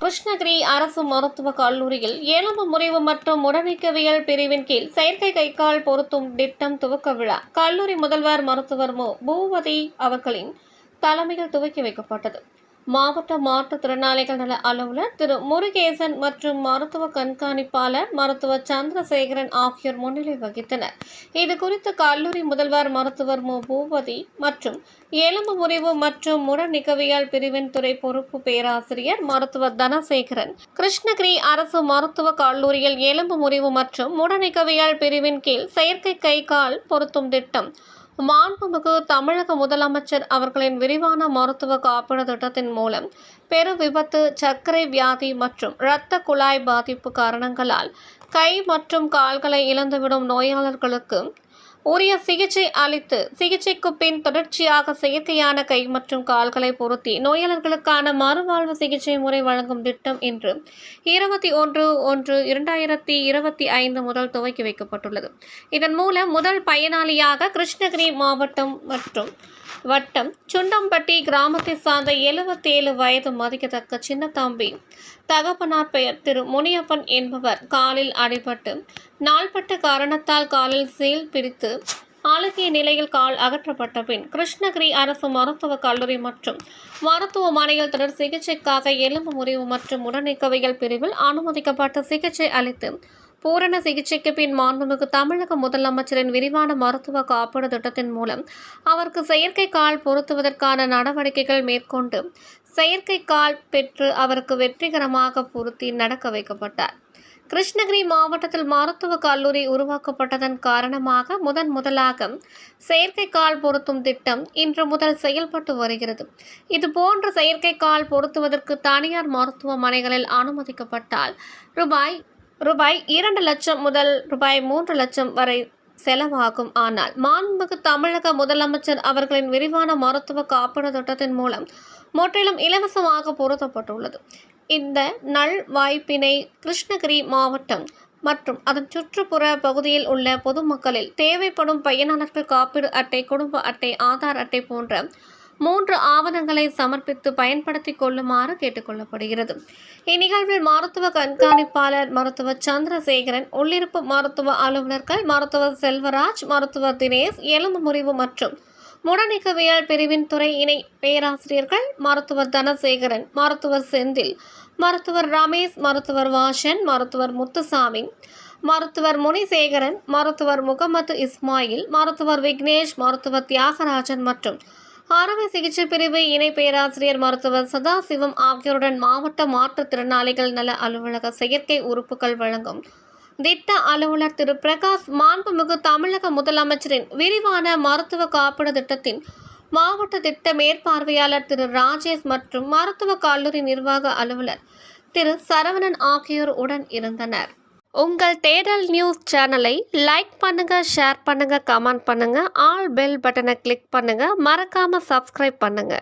கிருஷ்ணகிரி அரசு மருத்துவக் கல்லூரியில் எலும்பு முறிவு மற்றும் உடனிக்கவியல் பிரிவின் கீழ் செயற்கை கைக்கால் பொருத்தும் திட்டம் துவக்க விழா. கல்லூரி முதல்வர் மருத்துவர் மு. பூவதி அவர்களின் தலைமையில் துவக்கி வைக்கப்பட்டது. மாவட்ட மாற்றுத்திறனாளிகள் நல அலுவலர் திரு முருகேசன் மற்றும் மருத்துவ கண்காணிப்பாளர் மருத்துவர் சந்திரசேகரன் ஆகியோர் முன்னிலை வகித்தனர். இது குறித்து கல்லூரி முதல்வர் மருத்துவர் மு. பூபதி மற்றும் எலும்பு முறிவு மற்றும் முரநிகவியல் பிரிவின் துறை பொறுப்பு பேராசிரியர் மருத்துவர் தனசேகரன் கிருஷ்ணகிரி அரசு மருத்துவக் கல்லூரியில் எலும்பு முறிவு மற்றும் முடநிகவியல் பிரிவின் கீழ் செயற்கை கை கால் பொருத்தும் திட்டம் மாண்புமிகு தமிழக முதலமைச்சர் அவர்களின் விரிவான மருத்துவ காப்பீடு திட்டத்தின் மூலம் பெரு விபத்து சர்க்கரை வியாதி மற்றும் இரத்த குழாய் பாதிப்பு காரணங்களால் கை மற்றும் கால்களை இழந்துவிடும் நோயாளர்களுக்கு உரிய சிகிச்சை அளித்து சிகிச்சைக்கு பின் தொடர்ச்சியாக செயற்கையான கை மற்றும் கால்களை பொருத்தி நோயாளர்களுக்கான மறுவாழ்வு சிகிச்சை முறை வழங்கும் திட்டம் இன்று. இருபத்தி ஒன்று ஒன்று இரண்டாயிரத்தி இருபத்தி ஐந்து முதல் துவக்கி வைக்கப்பட்டுள்ளது. இதன் மூலம் முதல் பயனாளியாக கிருஷ்ணகிரி மாவட்டம் மற்றும் வட்டம் சுண்டம்பட்டி கிராமத்தை சார்ந்த எழுபத்தேழு வயது மதிக்கத்தக்க சின்னத்தம்பி தகப்பனார் பெயர் திரு முனியப்பன் என்பவர் காலில் அடிபட்டு நாள்பட்ட காரணத்தால் காலில் சீல் பிரித்து ஆலகிய நிலையில் கால் அகற்றப்பட்ட பின் கிருஷ்ணகிரி அரசு மருத்துவக் கல்லூரி மற்றும் மருத்துவமனையில் தொடர் சிகிச்சைக்காக எலும்பு முறிவு மற்றும் உடனீக்கவியல் பிரிவில் அனுமதிக்கப்பட்டு சிகிச்சை அளித்து பூரண சிகிச்சைக்கு பின் மாண்புமிகு தமிழக முதலமைச்சரின் விரிவான மருத்துவ காப்பீடு திட்டத்தின் மூலம் அவருக்கு செயற்கை கால் பொருத்துவதற்கான நடவடிக்கைகள் மேற்கொண்டு செயற்கை கால் பெற்று அவருக்கு வெற்றிகரமாக பொருத்தி நடக்க வைக்கப்பட்டார். கிருஷ்ணகிரி மாவட்டத்தில் மருத்துவக் கல்லூரி உருவாக்கப்பட்டதன் காரணமாக முதன் முதலாக செயற்கை கால் பொருத்தும் திட்டம் இன்று முதல் செயல்பட்டு வருகிறது. இது போன்ற செயற்கை கால் பொருத்துவதற்கு தனியார் மருத்துவமனைகளில் அனுமதிக்கப்பட்டால் ரூபாய் ரூபாய் இரண்டு லட்சம் முதல் ரூபாய் மூன்று லட்சம் வரை செலவாகும். ஆனால் மாண்புமிகு தமிழக முதலமைச்சர் அவர்களின் விரிவான மருத்துவ காப்பீடு திட்டத்தின் மூலம் முற்றிலும் இலவசமாக பொருத்தப்பட்டுள்ளது. இந்த நல் வாய்ப்பினை கிருஷ்ணகிரி மாவட்டம் மற்றும் அதன் சுற்றுப்புற பகுதியில் உள்ள பொதுமக்களில் தேவைப்படும் பயனாளர்கள் காப்பீடு அட்டை குடும்ப அட்டை ஆதார் அட்டை போன்ற மூன்று ஆவணங்களை சமர்ப்பித்து பயன்படுத்திக் கொள்ளுமாறு கேட்டுக்கொள்ளப்படுகிறது. இந்நிகழ்வில் மருத்துவ கண்காணிப்பாளர் மருத்துவர் சந்திரசேகரன் உள்ளிருப்பு மருத்துவ அலுவலர்கள் மருத்துவர் செல்வராஜ் மருத்துவர் தினேஷ் எலும்பு முறிவு மற்றும் முடநீக்கவியல் பிரிவின் துறை இணை பேராசிரியர்கள் மருத்துவர் தனசேகரன் மருத்துவர் செந்தில் மருத்துவர் ரமேஷ் மருத்துவர் வாஷன் மருத்துவர் முத்துசாமி மருத்துவர் முனிசேகரன் மருத்துவர் முகமது இஸ்மாயில் மருத்துவர் விக்னேஷ் மருத்துவர் தியாகராஜன் மற்றும் அறுவை சிகிச்சை பிரிவு இணை பேராசிரியர் மருத்துவர் சதாசிவம் ஆகியோருடன் மாவட்ட மாற்றுத்திறனாளிகள் நல அலுவலக செயற்கை உறுப்புகள் வழங்கும் திட்ட அலுவலர் திரு பிரகாஷ் மாண்புமிகு தமிழக முதலமைச்சரின் விரிவான மருத்துவ காப்பீடு திட்டத்தின் மாவட்ட திட்ட மேற்பார்வையாளர் திரு ராஜேஷ் மற்றும் மருத்துவ கல்லூரி நிர்வாக அலுவலர் திரு சரவணன் ஆகியோர் உடன் இருந்தனர். உங்கள் தேடல் நியூஸ் சேனலை லைக் பண்ணுங்க ஷேர் பண்ணுங்க கமெண்ட் பண்ணுங்க ஆல் பெல் பட்டனை கிளிக் பண்ணுங்க மறக்காம சப்ஸ்கிரைப் பண்ணுங்க.